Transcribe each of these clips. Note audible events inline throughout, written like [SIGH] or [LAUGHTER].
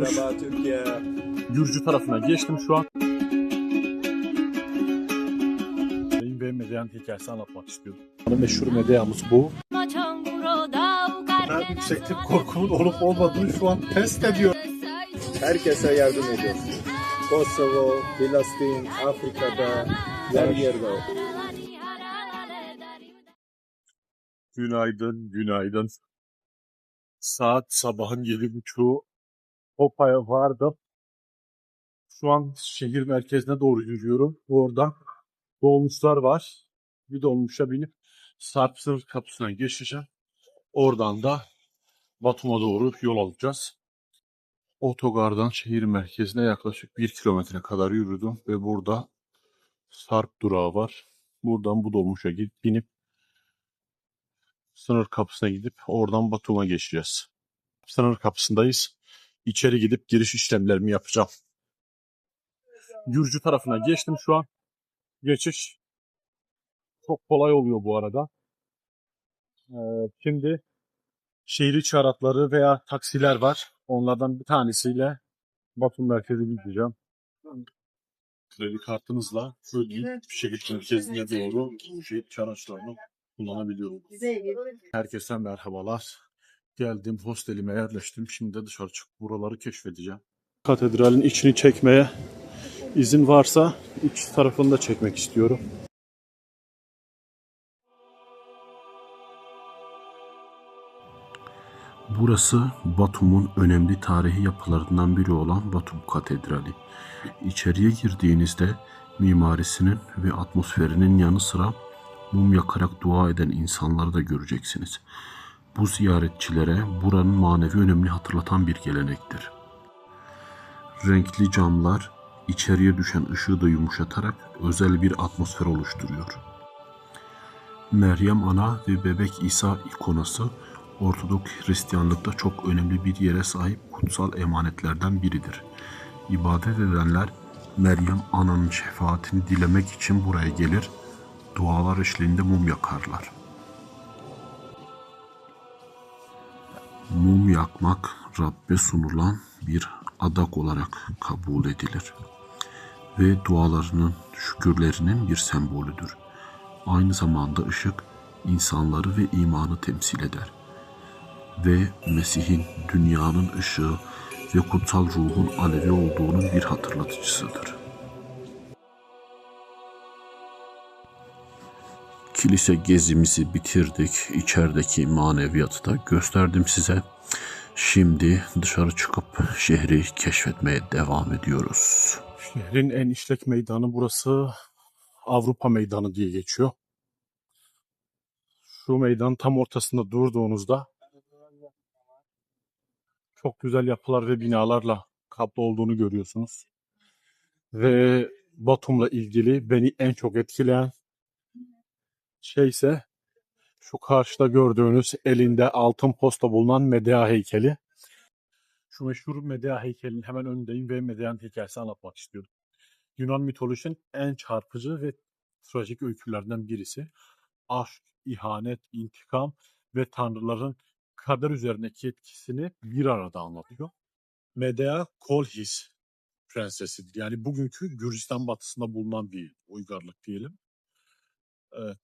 Merhaba Türkiye. Gürcü tarafına geçtim şu an. Benim ve Medean hikayesi anlatmak istiyorum. Meşhur Medea'mız bu. Ben yükseklik korkumun olup olmadığını şu an test ediyorum. Herkese yardım ediyor. Kosovo, Filistin, Afrika'da, her yerde. Günaydın, günaydın. Saat sabahın yedi buçuğu. Hopa'ya vardım. Şu an şehir merkezine doğru yürüyorum. Oradan dolmuşlar var. Bir dolmuşa binip Sarp sınır kapısına geçeceğim. Oradan da Batum'a doğru yol alacağız. Otogardan şehir merkezine yaklaşık bir kilometre kadar yürüdüm ve burada Sarp durağı var. Buradan bu dolmuşa gidip binip sınır kapısına gidip oradan Batum'a geçeceğiz. Sınır kapısındayız. İçeri gidip giriş işlemlerimi yapacağım. Gürcü tarafına geçtim şu an. Geçiş çok kolay oluyor bu arada. Ee, şimdi şehir içi araçları veya taksiler var. Onlardan bir tanesiyle Batum merkezi gideceğim. Kredi kartınızla ödeyip şehir merkezine doğru şehir içi araçlarını kullanabiliyorum. Herkese merhabalar. Geldim hostelime yerleştim. Şimdi de dışarı çıkıp buraları keşfedeceğim. Katedralin içini çekmeye izin varsa iç tarafını da çekmek istiyorum. Burası Batum'un önemli tarihi yapılarından biri olan Batum Katedrali. İçeriye girdiğinizde mimarisinin ve atmosferinin yanı sıra mum yakarak dua eden insanları da göreceksiniz. Bu ziyaretçilere buranın manevi önemini hatırlatan bir gelenektir. Renkli camlar içeriye düşen ışığı da yumuşatarak özel bir atmosfer oluşturuyor. Meryem Ana ve Bebek İsa ikonası Ortodok Hristiyanlıkta çok önemli bir yere sahip kutsal emanetlerden biridir. İbadet edenler Meryem Ana'nın şefaatini dilemek için buraya gelir, dualar eşliğinde mum yakarlar. Mum yakmak Rabbe sunulan bir adak olarak kabul edilir ve dualarının, şükürlerinin bir sembolüdür. Aynı zamanda ışık insanları ve imanı temsil eder ve Mesih'in dünyanın ışığı ve kutsal ruhun alevi olduğunun bir hatırlatıcısıdır. Kilise gezimizi bitirdik. İçerideki maneviyatı da gösterdim size. Şimdi dışarı çıkıp şehri keşfetmeye devam ediyoruz. Şehrin en işlek meydanı burası Avrupa Meydanı diye geçiyor. Şu meydanın tam ortasında durduğunuzda çok güzel yapılar ve binalarla kaplı olduğunu görüyorsunuz. Ve Batum'la ilgili beni en çok etkileyen şey ise şu karşıda gördüğünüz elinde altın posta bulunan Medea heykeli. Şu meşhur Medea heykelinin hemen önündeyim ve Medea'nın hikayesi anlatmak istiyorum. Yunan mitolojisinin en çarpıcı ve trajik öykülerinden birisi. Aşk, ihanet, intikam ve tanrıların kader üzerindeki etkisini bir arada anlatıyor. Medea Kolhis prensesidir. Yani bugünkü Gürcistan batısında bulunan bir uygarlık diyelim.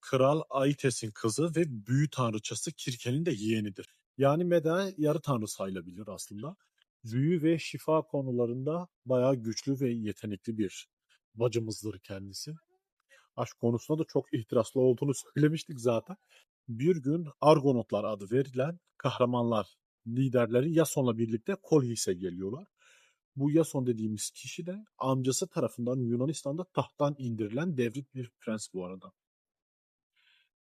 Kral Aites'in kızı ve büyü tanrıçası Kirke'nin de yeğenidir. Yani Medea yarı tanrı sayılabilir aslında. Büyü ve şifa konularında bayağı güçlü ve yetenekli bir bacımızdır kendisi. Aşk konusunda da çok ihtiraslı olduğunu [LAUGHS] söylemiştik zaten bir gün Argonotlar adı verilen kahramanlar liderleri Yason'la birlikte Kolhis'e geliyorlar. Bu Yason dediğimiz kişi de amcası tarafından Yunanistan'da tahttan indirilen devrik bir prens bu arada.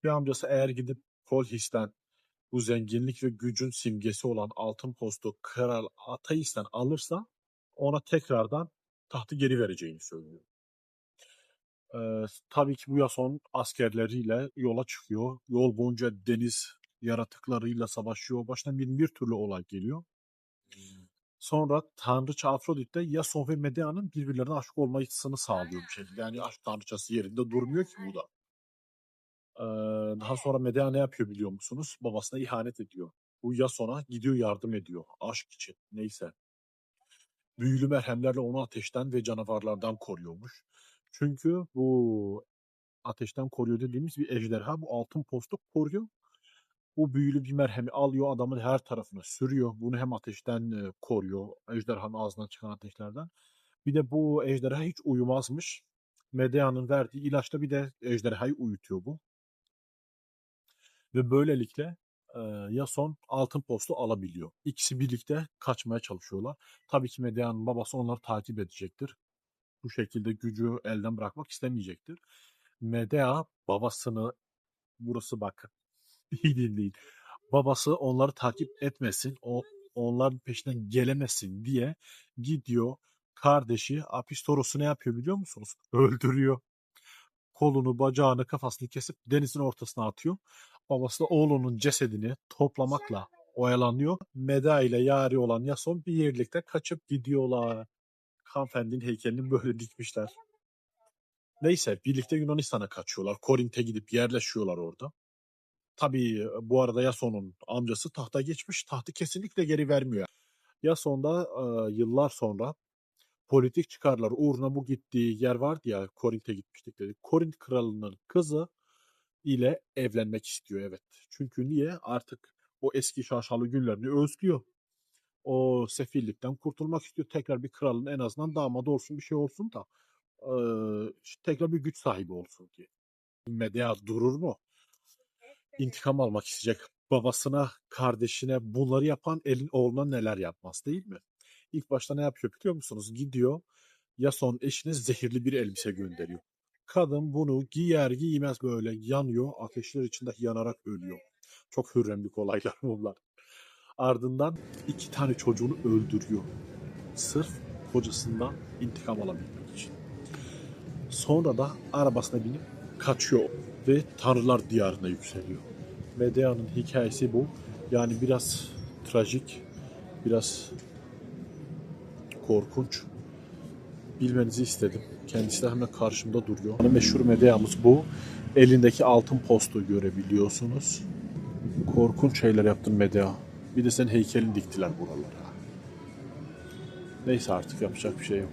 Bir amcası eğer gidip Kolhis'ten bu zenginlik ve gücün simgesi olan altın postu Kral Ateis'ten alırsa ona tekrardan tahtı geri vereceğini söylüyor. Ee, tabii ki bu Yason askerleriyle yola çıkıyor. Yol boyunca deniz yaratıklarıyla savaşıyor. Başına bin bir türlü olay geliyor. Sonra tanrıça Afrodit de Yason ve Medea'nın birbirlerine aşık olmasını sağlıyor bir şekilde. Yani aşk tanrıçası yerinde durmuyor ki bu da. Daha sonra Medea ne yapıyor biliyor musunuz? Babasına ihanet ediyor. Bu Yason'a gidiyor yardım ediyor. Aşk için. Neyse. büyülü merhemlerle onu ateşten ve canavarlardan koruyormuş. Çünkü bu ateşten koruyor dediğimiz bir ejderha bu altın postu koruyor. Bu büyülü bir merhemi alıyor adamın her tarafına sürüyor. Bunu hem ateşten koruyor ejderhanın ağzından çıkan ateşlerden. Bir de bu ejderha hiç uyumazmış. Medea'nın verdiği ilaçla bir de ejderhayı uyutuyor bu. Ve böylelikle e, Yason altın postu alabiliyor. İkisi birlikte kaçmaya çalışıyorlar. Tabii ki Medea'nın babası onları takip edecektir. Bu şekilde gücü elden bırakmak istemeyecektir. Medea babasını burası bakın [LAUGHS] iyi dinleyin. Babası onları takip etmesin, o onların peşinden gelemesin diye gidiyor kardeşi Apistoros'u ne yapıyor biliyor musunuz? Öldürüyor. Kolunu, bacağını, kafasını kesip denizin ortasına atıyor. Babası da oğlunun cesedini toplamakla oyalanıyor. Meda ile yari olan Yason birlikte kaçıp gidiyorlar. Hanımefendinin heykelini böyle dikmişler. Neyse birlikte Yunanistan'a kaçıyorlar. Korint'e gidip yerleşiyorlar orada. Tabii bu arada Yason'un amcası tahta geçmiş. Tahtı kesinlikle geri vermiyor. Yason da e, yıllar sonra politik çıkarlar uğruna bu gittiği yer vardı ya Korint'e gitmiştik dedik. Korint kralının kızı ile evlenmek istiyor evet. Çünkü niye? Artık o eski şaşalı günlerini özlüyor. O sefillikten kurtulmak istiyor. Tekrar bir kralın en azından damadı olsun bir şey olsun da e, tekrar bir güç sahibi olsun diye. Medea durur mu? İntikam almak isteyecek. Babasına, kardeşine bunları yapan elin oğluna neler yapmaz değil mi? İlk başta ne yapıyor biliyor musunuz? Gidiyor Yason eşine zehirli bir elbise gönderiyor. Kadın bunu giyer giymez böyle yanıyor. Ateşler içinde yanarak ölüyor. Çok hürremlik olaylar [LAUGHS] bunlar. Ardından iki tane çocuğunu öldürüyor. Sırf kocasından intikam alabilmek için. Sonra da arabasına binip kaçıyor ve Tanrılar diyarına yükseliyor. Medea'nın hikayesi bu. Yani biraz trajik, biraz korkunç. Bilmenizi istedim. Kendisi de hemen karşımda duruyor. Yani meşhur Medea'mız bu. Elindeki altın postu görebiliyorsunuz. Korkunç şeyler yaptın Medea. Bir de senin heykelini diktiler buralara. Neyse artık yapacak bir şey yok.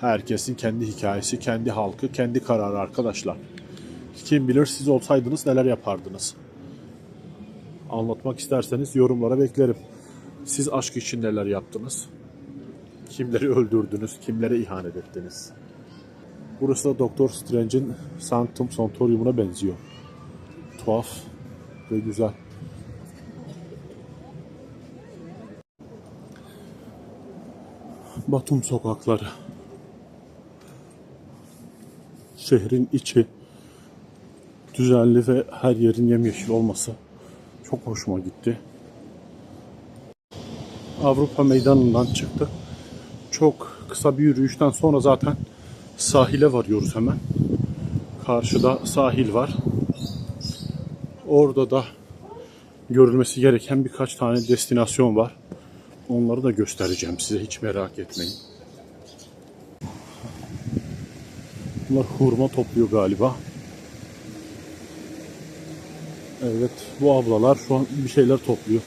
Herkesin kendi hikayesi, kendi halkı, kendi kararı arkadaşlar. Kim bilir siz olsaydınız neler yapardınız? Anlatmak isterseniz yorumlara beklerim. Siz aşk için neler yaptınız? Kimleri öldürdünüz? Kimlere ihanet ettiniz? Burası da Doktor Strange'in Sanctum Sanctorium'una benziyor. Tuhaf ve güzel. Batum sokakları. Şehrin içi düzenli ve her yerin yemyeşil olması çok hoşuma gitti. Avrupa meydanından çıktık. Çok kısa bir yürüyüşten sonra zaten sahile varıyoruz hemen. Karşıda sahil var. Orada da görülmesi gereken birkaç tane destinasyon var. Onları da göstereceğim size hiç merak etmeyin. Bunlar hurma topluyor galiba. Evet bu ablalar şu an bir şeyler topluyor.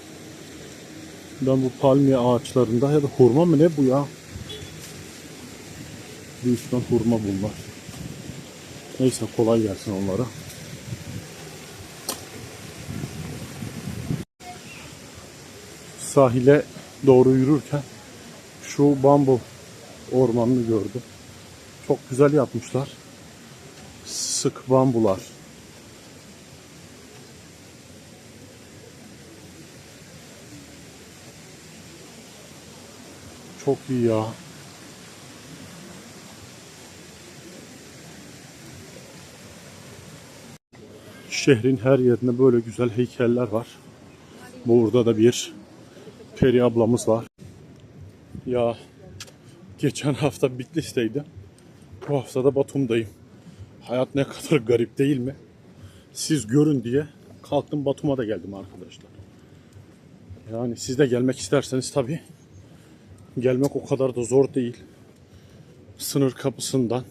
Ben bu palmiye ağaçlarında ya da hurma mı ne bu ya? Büyükten hurma bunlar. Neyse kolay gelsin onlara. Sahile doğru yürürken şu bambu ormanını gördüm. Çok güzel yapmışlar. Sık bambular. Çok iyi ya. Şehrin her yerinde böyle güzel heykeller var. Burada da bir peri ablamız var. Ya geçen hafta Bitlis'teydim. Bu hafta da Batum'dayım. Hayat ne kadar garip değil mi? Siz görün diye kalktım Batum'a da geldim arkadaşlar. Yani siz de gelmek isterseniz tabii gelmek o kadar da zor değil. Sınır kapısından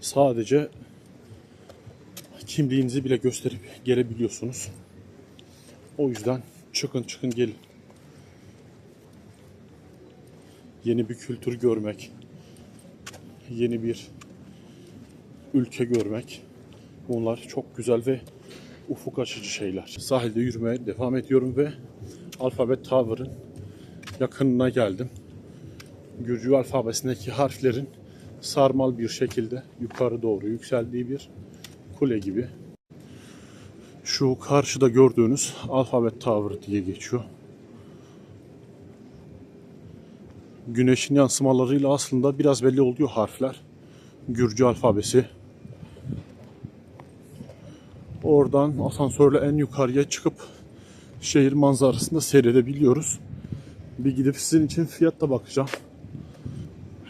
sadece kimliğinizi bile gösterip gelebiliyorsunuz. O yüzden çıkın çıkın gelin. yeni bir kültür görmek, yeni bir ülke görmek. Bunlar çok güzel ve ufuk açıcı şeyler. Sahilde yürümeye devam ediyorum ve Alfabet Tower'ın yakınına geldim. Gürcü alfabesindeki harflerin sarmal bir şekilde yukarı doğru yükseldiği bir kule gibi. Şu karşıda gördüğünüz Alfabet Tower diye geçiyor. Güneşin yansımalarıyla aslında biraz belli oluyor harfler. Gürcü alfabesi. Oradan asansörle en yukarıya çıkıp şehir manzarasını da seyredebiliyoruz. Bir gidip sizin için fiyat da bakacağım.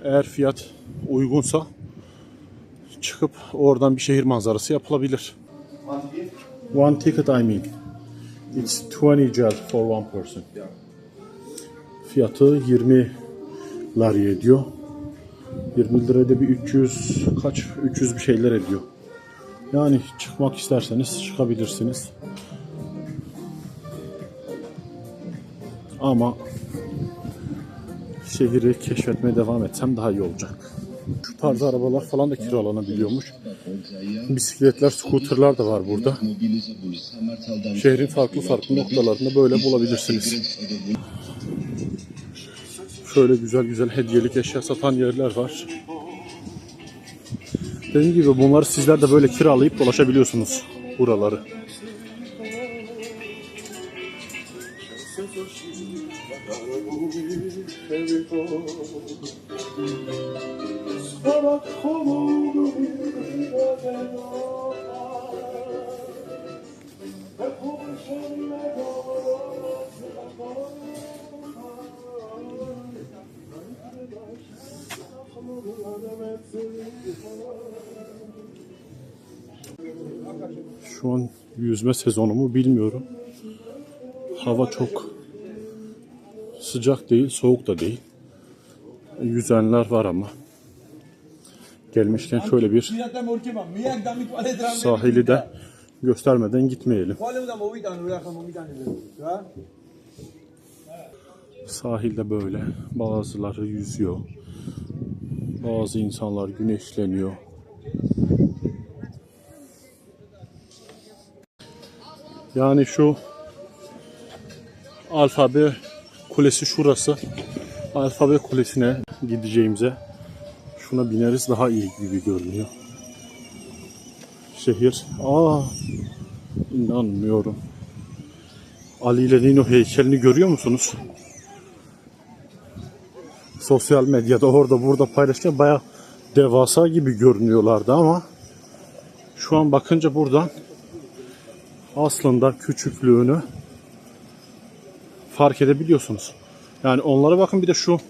Eğer fiyat uygunsa çıkıp oradan bir şehir manzarası yapılabilir. One ticket I mean. It's 20 gel for one person. Fiyatı 20 lari ediyor. 20 lirada bir 300 kaç 300 bir şeyler ediyor. Yani çıkmak isterseniz çıkabilirsiniz. Ama şehri keşfetmeye devam etsem daha iyi olacak. Şu tarz arabalar falan da kiralanabiliyormuş. Bisikletler, skuterlar da var burada. Şehrin farklı farklı noktalarında böyle bulabilirsiniz. Şöyle güzel güzel hediyelik eşya satan yerler var. Dediğim gibi bunları sizler de böyle kiralayıp dolaşabiliyorsunuz buraları. Şu an yüzme sezonu mu bilmiyorum. Hava çok sıcak değil, soğuk da değil. Yüzenler var ama. Gelmişken şöyle bir sahili de göstermeden gitmeyelim. Sahilde böyle bazıları yüzüyor. Bazı insanlar güneşleniyor. Yani şu alfabe kulesi şurası. Alfabe kulesine gideceğimize şuna bineriz daha iyi gibi görünüyor. Şehir. Aa inanmıyorum. Ali ile Dino heykelini görüyor musunuz? Sosyal medyada orada burada paylaşırken baya devasa gibi görünüyorlardı ama şu an bakınca buradan aslında küçüklüğünü fark edebiliyorsunuz. Yani onlara bakın bir de şu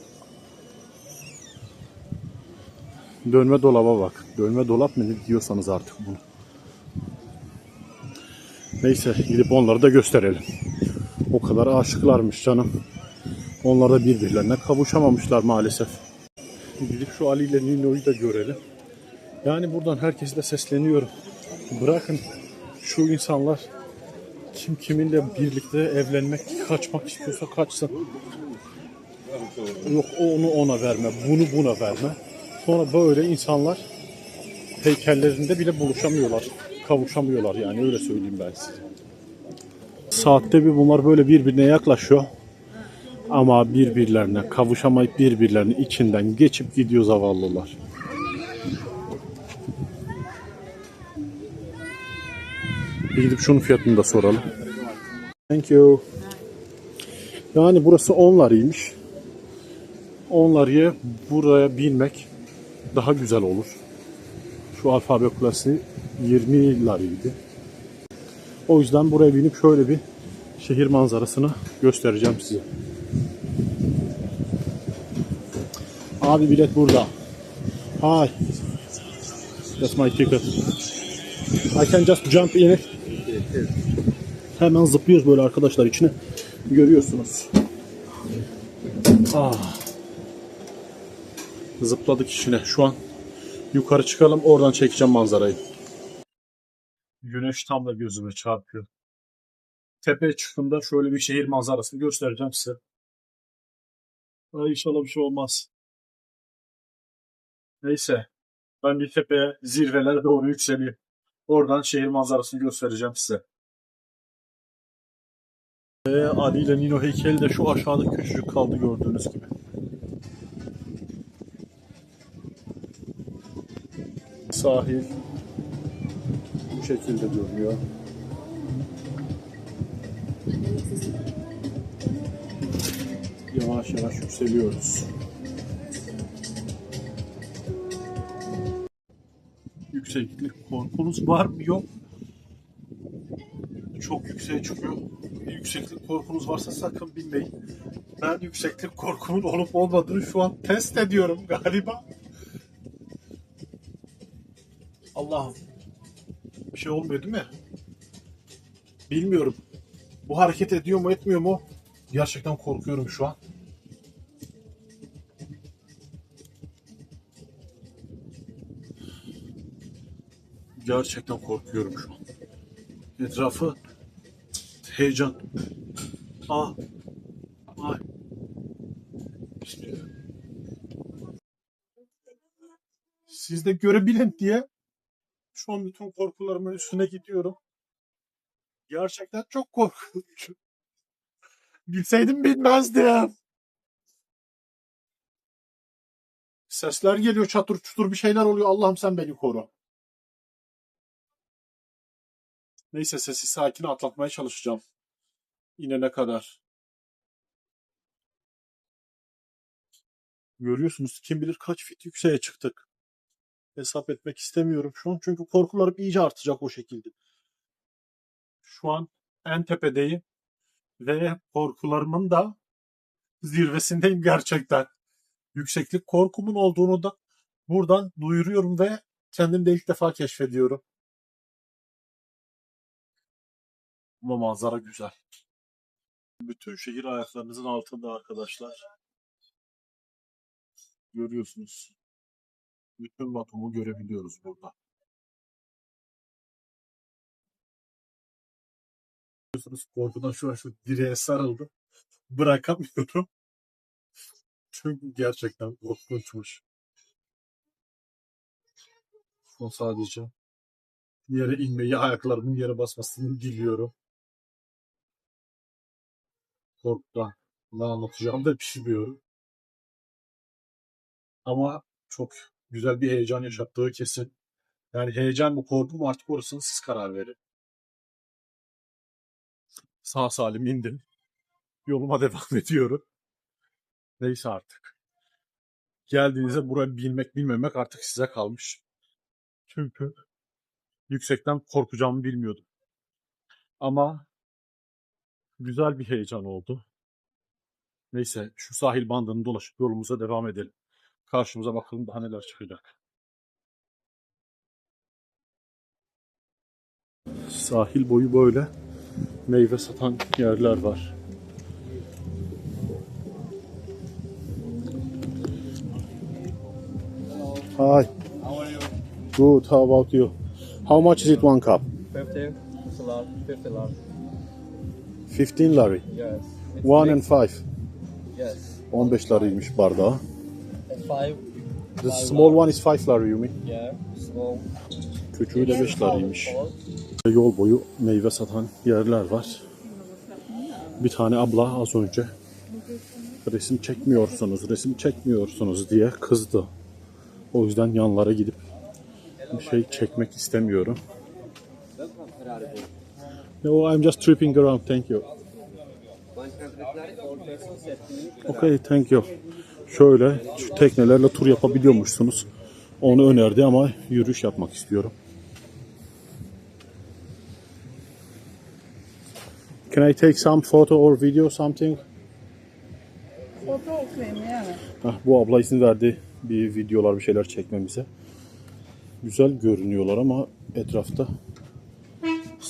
dönme dolaba bak. Dönme dolap mı diyorsanız artık bunu. Neyse gidip onları da gösterelim. O kadar aşıklarmış canım. Onlar da birbirlerine kavuşamamışlar maalesef. Gidip şu Ali ile Nino'yu da görelim. Yani buradan herkese de sesleniyorum. Bırakın şu insanlar kim kiminle birlikte evlenmek, kaçmak istiyorsa kaçsın. Yok onu ona verme, bunu buna verme. Sonra böyle insanlar heykellerinde bile buluşamıyorlar. Kavuşamıyorlar yani öyle söyleyeyim ben size. Saatte bir bunlar böyle birbirine yaklaşıyor. Ama birbirlerine kavuşamayıp birbirlerinin içinden geçip gidiyor zavallılar. Bir gidip şunun fiyatını da soralım. Thank you. Yani burası 10 larıymış. 10 larıya buraya binmek daha güzel olur. Şu alfabe kulesi 20 larıydı. O yüzden buraya binip şöyle bir şehir manzarasını göstereceğim size. Abi bilet burada. Hi. That's my ticket. I can just jump in it. Hemen zıplıyoruz böyle arkadaşlar içine. Görüyorsunuz. Ah. Zıpladık içine. Şu an yukarı çıkalım. Oradan çekeceğim manzarayı. Güneş tam da gözüme çarpıyor. Tepeye çıktığımda şöyle bir şehir manzarasını göstereceğim size. Ay inşallah bir şey olmaz. Neyse. Ben bir tepeye, zirvelere doğru yükseleyim. Oradan şehir manzarasını göstereceğim size. Ve Ali ile Nino heykeli de şu aşağıda küçücük kaldı gördüğünüz gibi. Sahil bu şekilde görünüyor. Yavaş yavaş yükseliyoruz. Yükseklik korkunuz var mı? Yok. Çok yükseğe çıkıyor. Yükseklik korkunuz varsa sakın binmeyin. Ben yükseklik korkumun olup olmadığını şu an test ediyorum galiba. Allah'ım. Bir şey olmuyor değil mi? Bilmiyorum. Bu hareket ediyor mu etmiyor mu? Gerçekten korkuyorum şu an. Gerçekten korkuyorum şu an. Etrafı heyecan. Ah. Ay. Bismillah. Siz de görebilin diye şu an bütün korkularımın üstüne gidiyorum. Gerçekten çok korkunç. Bilseydim bilmezdim. Sesler geliyor çatır çutur bir şeyler oluyor. Allah'ım sen beni koru. Neyse sesi sakin atlatmaya çalışacağım. İnene kadar. Görüyorsunuz kim bilir kaç fit yükseğe çıktık. Hesap etmek istemiyorum şu an çünkü korkularım iyice artacak o şekilde. Şu an en tepedeyim ve korkularımın da zirvesindeyim gerçekten. Yükseklik korkumun olduğunu da buradan duyuruyorum ve kendimde ilk defa keşfediyorum. Bu manzara güzel. Bütün şehir ayaklarınızın altında arkadaşlar. Görüyorsunuz. Bütün Batum'u görebiliyoruz burada. Görüyorsunuz korkudan şu an şu direğe sarıldım. Bırakamıyorum. Çünkü gerçekten korkunçmuş. An sadece yere inmeyi, ayaklarımın yere basmasını diliyorum. Korkudan ne anlatacağım da bilmiyorum. Ama çok güzel bir heyecan yaşattığı kesin. Yani heyecan mı korku mu artık orasını siz karar verin. Sağ salim indim. Yoluma [LAUGHS] devam ediyorum. Neyse artık. Geldiğinizde burayı bilmek bilmemek artık size kalmış. Çünkü yüksekten korkacağımı bilmiyordum. Ama güzel bir heyecan oldu. Neyse şu sahil bandını dolaşıp yolumuza devam edelim. Karşımıza bakalım daha neler çıkacak. Sahil boyu böyle meyve satan yerler var. Hi. How are you? Good. How about you? How much is it one cup? 50 salad, 50 lard. 15 lari. Yes. One and five. Yes. 15 larıymış bardağı. And five. The small one is 5 lari you mean? Yeah. Small. Küçüğü de 5 larıymış. Small. Yol boyu meyve satan yerler var. Bir tane abla az önce resim çekmiyorsunuz, resim çekmiyorsunuz diye kızdı. O yüzden yanlara gidip bir şey çekmek istemiyorum. No, I'm just tripping around. Thank you. Okay, thank you. Şöyle şu teknelerle tur yapabiliyormuşsunuz. Onu önerdi ama yürüyüş yapmak istiyorum. Can I take some photo or video something? Foto okuyayım yani. Hah, bu abla izin verdi bir videolar bir şeyler çekmemize. Güzel görünüyorlar ama etrafta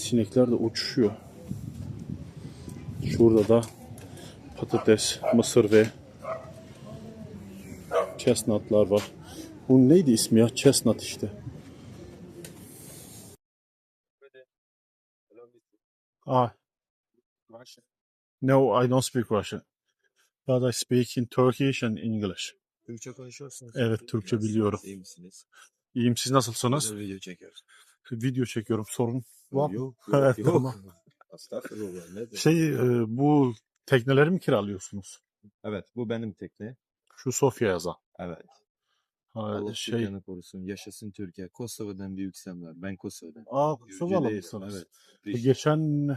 sinekler de uçuşuyor. Şurada da patates, mısır ve chestnutlar var. Bu neydi ismi ya? Chestnut işte. Ah. No, I don't speak Russian. But I speak in Turkish and English. Türkçe konuşuyorsunuz. Evet, Türkçe biliyorum. İyi misiniz? İyiyim siz nasılsınız? Nasıl video çekiyoruz? Video çekiyorum. Sorun var mı? Yok, [LAUGHS] Evet, yok. tamam. Estağfurullah. Nedir? Şey e, bu tekneleri mi kiralıyorsunuz? Evet, bu benim tekne. Şu Sofya yazan. Evet. Ha, Allah şey. Türkiye'ni korusun. Yaşasın Türkiye. Kosova'dan büyük selamlar. Ben Kosova'dan. Aa Kosovalı mısınız? Evet. E, Geçen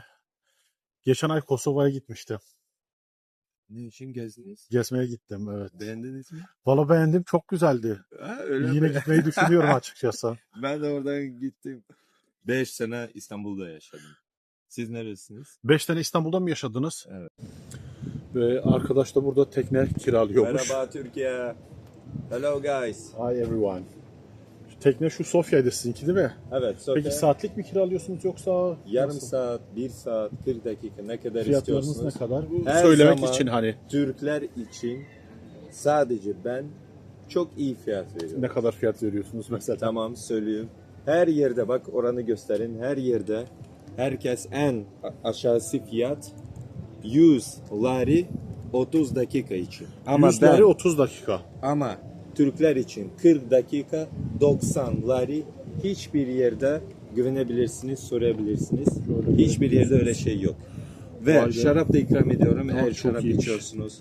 geçen ay Kosova'ya gitmiştim. Ne için gezdiniz? Gezmeye gittim evet. Beğendiniz mi? Valla beğendim çok güzeldi. Ha, öyle Yine mi? gitmeyi düşünüyorum açıkçası. [LAUGHS] Ben de oradan gittim. 5 sene İstanbul'da yaşadım. Siz neresiniz? Beş tane İstanbul'da mı yaşadınız? Evet. Ve arkadaş da burada tekne kiralıyormuş. Merhaba Türkiye. Hello guys. Hi everyone. Tekne şu Sofya'ydı sizinki değil mi? Evet, Sofya. Peki saatlik mi kiralıyorsunuz yoksa Yarım nasıl? saat, bir saat, 40 dakika ne kadar fiyatlarınız ne istiyorsunuz? kadar? Bu Her Söylemek zaman- için hani Türkler için sadece ben çok iyi fiyat veriyorum. ne kadar fiyat veriyorsunuz mesela? Tamam söyleyeyim. Her yerde bak oranı gösterin. Her yerde herkes en aşağısı fiyat 100 lari 30 dakika için. Ama 100 ben, lari 30 dakika. ama Türkler için 40 dakika 90 lari hiçbir yerde güvenebilirsiniz, sorabilirsiniz. Hiçbir yerde öyle şey yok. Ve Vay şarap da ikram ediyorum. Eğer çok şarap iyiymiş. içiyorsunuz.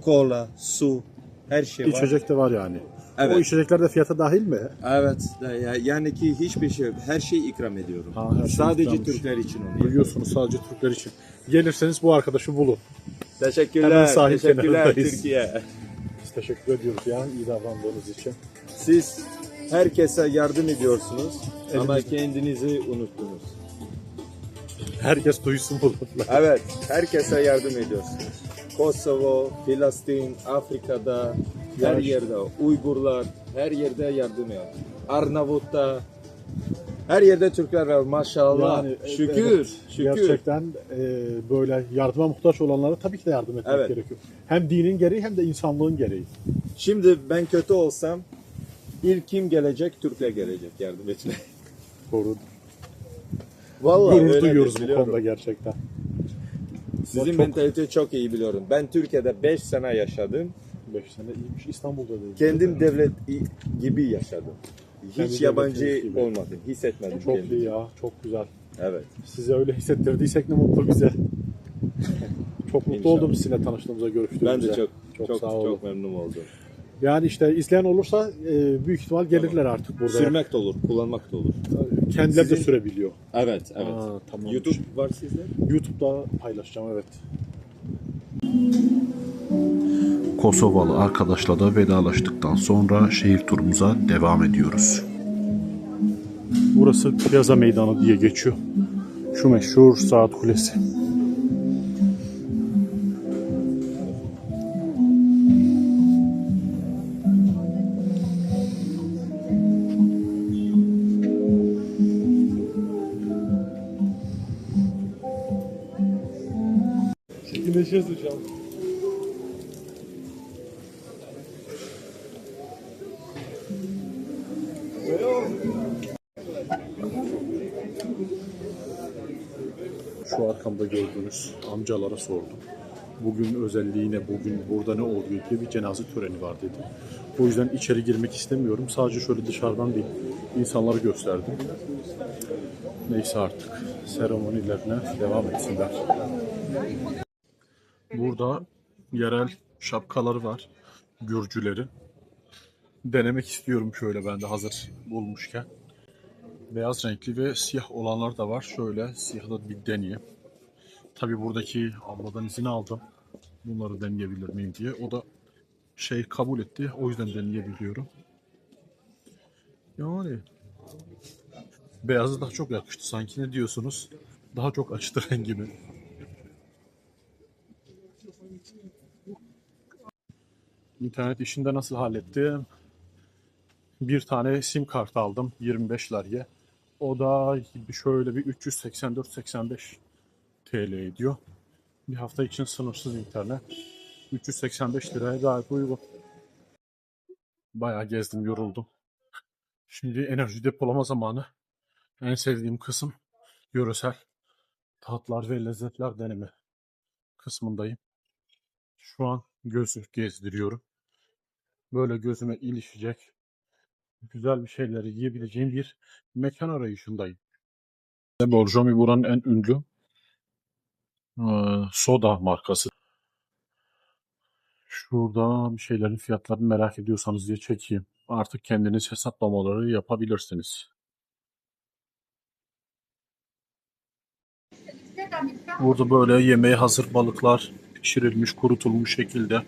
Kola, su, her şey var. İçecek de var yani. Evet. O içecekler de fiyata dahil mi? Evet. da- ya- Yani ki hiçbir şey yok. Her şeyi ikram ediyorum. Ha, her şey Sadece ikrammış. Türkler için onu yapıyorum. Biliyorsunuz sadece Türkler için. Gelirseniz bu arkadaşı bulun. Hemen Teşekkürler. sahil Teşekkürler kenarındayız. Türkiye. [LAUGHS] Biz teşekkür ediyoruz ya iyi davrandığınız için. Siz herkese yardım ediyorsunuz ama Elimizde. kendinizi unuttunuz. Herkes duysun bunu. [LAUGHS] Evet, herkese yardım ediyorsunuz. Kosovo, Filistin, Afrika'da, her Yani- yerde, Uygurlar, her yerde yardım ediyor. Arnavut'ta, her yerde Türkler var maşallah. Yani, şükür, evet, şükür. Gerçekten e, böyle yardıma muhtaç olanlara tabii ki de yardım etmek Evet. gerekiyor. Hem dinin gereği hem de insanlığın gereği. Şimdi ben kötü olsam ilk kim gelecek? Türkler gelecek yardım etmeye. Doğru. Vallahi Gurur duyuyoruz bu konuda gerçekten. Sizin Çok- mentaliteyi çok iyi biliyorum. Ben Türkiye'de 5 sene yaşadım. 5 sene iyiymiş. İstanbul'da değil. Kendim devlet i- gibi yaşadım. Hiç yabancı gibi. olmadım. Hissetmedim Çok kendimi. iyi ya. Çok güzel. Evet. Size öyle hissettirdiysek ne mutlu bize. [LAUGHS] çok mutlu İnşallah. oldum sizinle tanıştığımıza, görüştüğümüze. Ben de çok Çok çok sağ çok, memnun oldum. Yani işte izleyen olursa e, büyük ihtimal gelirler artık burada. Sürmek de olur, kullanmak da olur. Kendileri de Sizin- sürebiliyor. Evet, evet. Aa, tamam. YouTube var sizde? YouTube'da paylaşacağım evet. Kosovalı arkadaşla da vedalaştıktan sonra şehir turumuza devam ediyoruz. Burası Plaza Meydanı diye geçiyor. Şu meşhur saat kulesi. Çekileceğiz hocam. Gördüğünüz amcalara sordum. Bugün özelliği ne, bugün burada ne oluyor diye bir cenaze töreni var dedi. O yüzden içeri girmek istemiyorum. Sadece şöyle dışarıdan bir insanları gösterdim. Neyse artık seremonilerine devam etsinler. Burada yerel şapkaları var. Gürcülerin. Denemek istiyorum şöyle ben de hazır bulmuşken. Beyaz renkli ve siyah olanlar da var. Şöyle siyahı da bir deneyeyim. Tabi buradaki abladan izin aldım. Bunları deneyebilir miyim diye. O da şey kabul etti. O yüzden deneyebiliyorum. Yani beyazı daha çok yakıştı sanki. Ne diyorsunuz? Daha çok açtı [LAUGHS] rengimi. İnternet işinde nasıl hallettim? Bir tane sim kart aldım 25 liraya. O da şöyle bir 384-85 TL ediyor. Bir hafta için sınırsız internet. 385 liraya gayet uygun. Bayağı gezdim, yoruldum. Şimdi enerji depolama zamanı. En sevdiğim kısım yöresel tatlar ve lezzetler denemi kısmındayım. Şu an gözü gezdiriyorum. Böyle gözüme ilişecek güzel bir şeyleri yiyebileceğim bir mekan arayışındayım. Borjomi buranın en ünlü soda markası. Şurada bir şeylerin fiyatlarını merak ediyorsanız diye çekeyim. Artık kendiniz hesaplamaları yapabilirsiniz. Burada böyle yemeğe hazır balıklar pişirilmiş, kurutulmuş şekilde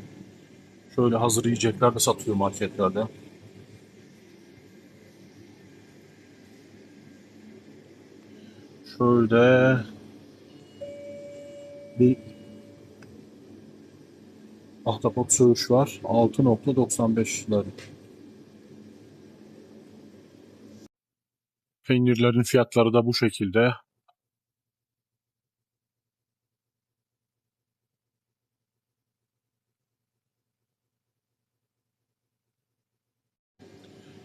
şöyle hazır yiyecekler de satıyor marketlerde. Şöyle bir ahtapot söğüş var. 6.95 lira. Peynirlerin fiyatları da bu şekilde.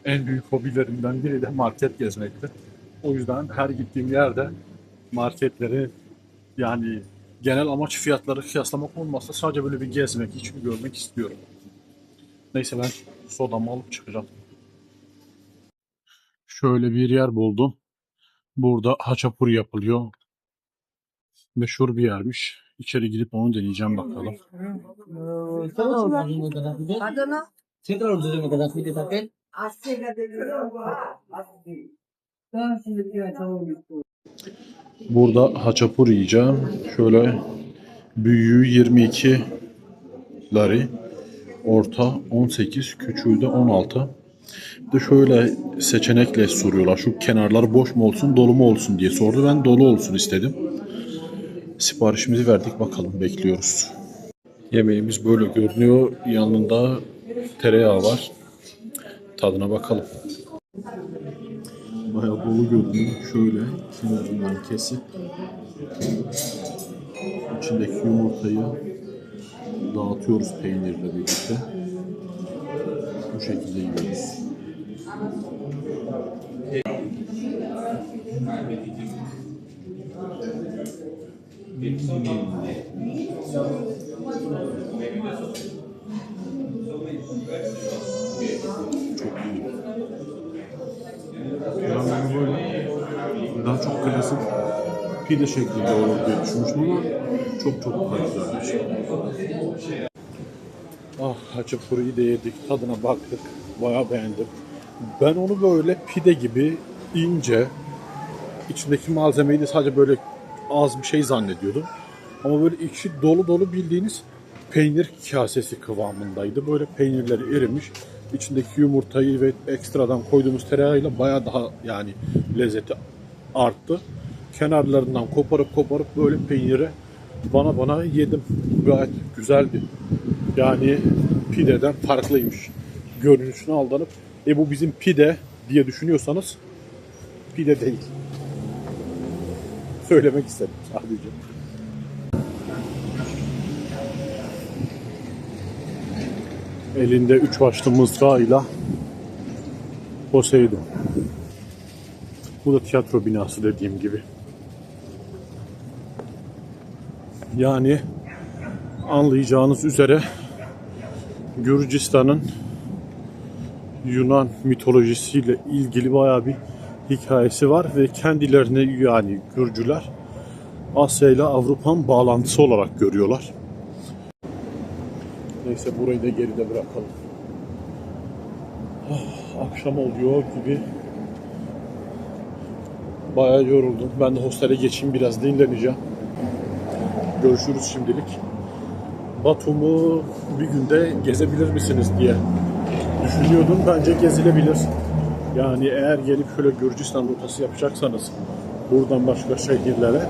En büyük hobilerimden biri de market gezmekti. O yüzden her gittiğim yerde marketleri yani genel amaç fiyatları kıyaslamak olmazsa sadece böyle bir gezmek, içini görmek istiyorum. Neyse ben sodamı alıp çıkacağım. Şöyle bir yer buldum. Burada haçapur yapılıyor. Meşhur bir yermiş. İçeri gidip onu deneyeceğim bakalım. Adana. Burada haçapuri yiyeceğim. Şöyle büyüğü 22 lari. Orta 18, küçüğü de 16. Bir de şöyle seçenekle soruyorlar. Şu kenarlar boş mu olsun, dolu mu olsun diye sordu. Ben dolu olsun istedim. Siparişimizi verdik. Bakalım bekliyoruz. Yemeğimiz böyle görünüyor. Yanında tereyağı var. Tadına bakalım. Bayağı dolu görünüyor. Şöyle kenarından kesip içindeki yumurtayı dağıtıyoruz peynirle birlikte. Bu şekilde yiyoruz. Çok iyi. Ben böyle daha çok klasik pide şeklinde olur diye düşünmüştüm ama çok çok daha güzel bir şey. Ah haçapuriyi de yedik, tadına baktık. Bayağı beğendim. Ben onu böyle pide gibi ince, içindeki malzemeyi de sadece böyle az bir şey zannediyordum. Ama böyle içi dolu dolu bildiğiniz peynir kasesi kıvamındaydı. Böyle peynirleri erimiş. İçindeki yumurtayı ve ekstradan koyduğumuz tereyağıyla bayağı daha yani lezzeti arttı. Kenarlarından koparıp koparıp böyle peyniri bana bana yedim. Gayet güzeldi. Yani pideden farklıymış. Görünüşüne aldanıp e bu bizim pide diye düşünüyorsanız pide değil. Söylemek istedim sadece. Elinde üç başlı mızrağıyla Poseidon. Bu da tiyatro binası dediğim gibi. Yani anlayacağınız üzere Gürcistan'ın Yunan mitolojisiyle ilgili bayağı bir hikayesi var ve kendilerini yani Gürcüler Asya ile Avrupa'nın bağlantısı olarak görüyorlar. Neyse burayı da geride bırakalım. Ah, akşam oluyor gibi. Bayağı yoruldum. Ben de hostele geçeyim biraz dinleneceğim. Görüşürüz şimdilik. Batum'u bir günde gezebilir misiniz diye düşünüyordum. Bence gezilebilir. Yani eğer gelip şöyle Gürcistan rotası yapacaksanız buradan başka şehirlere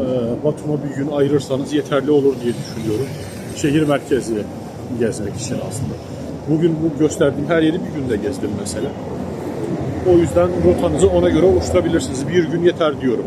e, Batum'a bir gün ayırırsanız yeterli olur diye düşünüyorum. Şehir merkezi gezmek için aslında. Bugün bu gösterdiğim her yeri bir günde gezdim mesela. O yüzden rotanızı ona göre oluşturabilirsiniz. Bir gün yeter diyorum.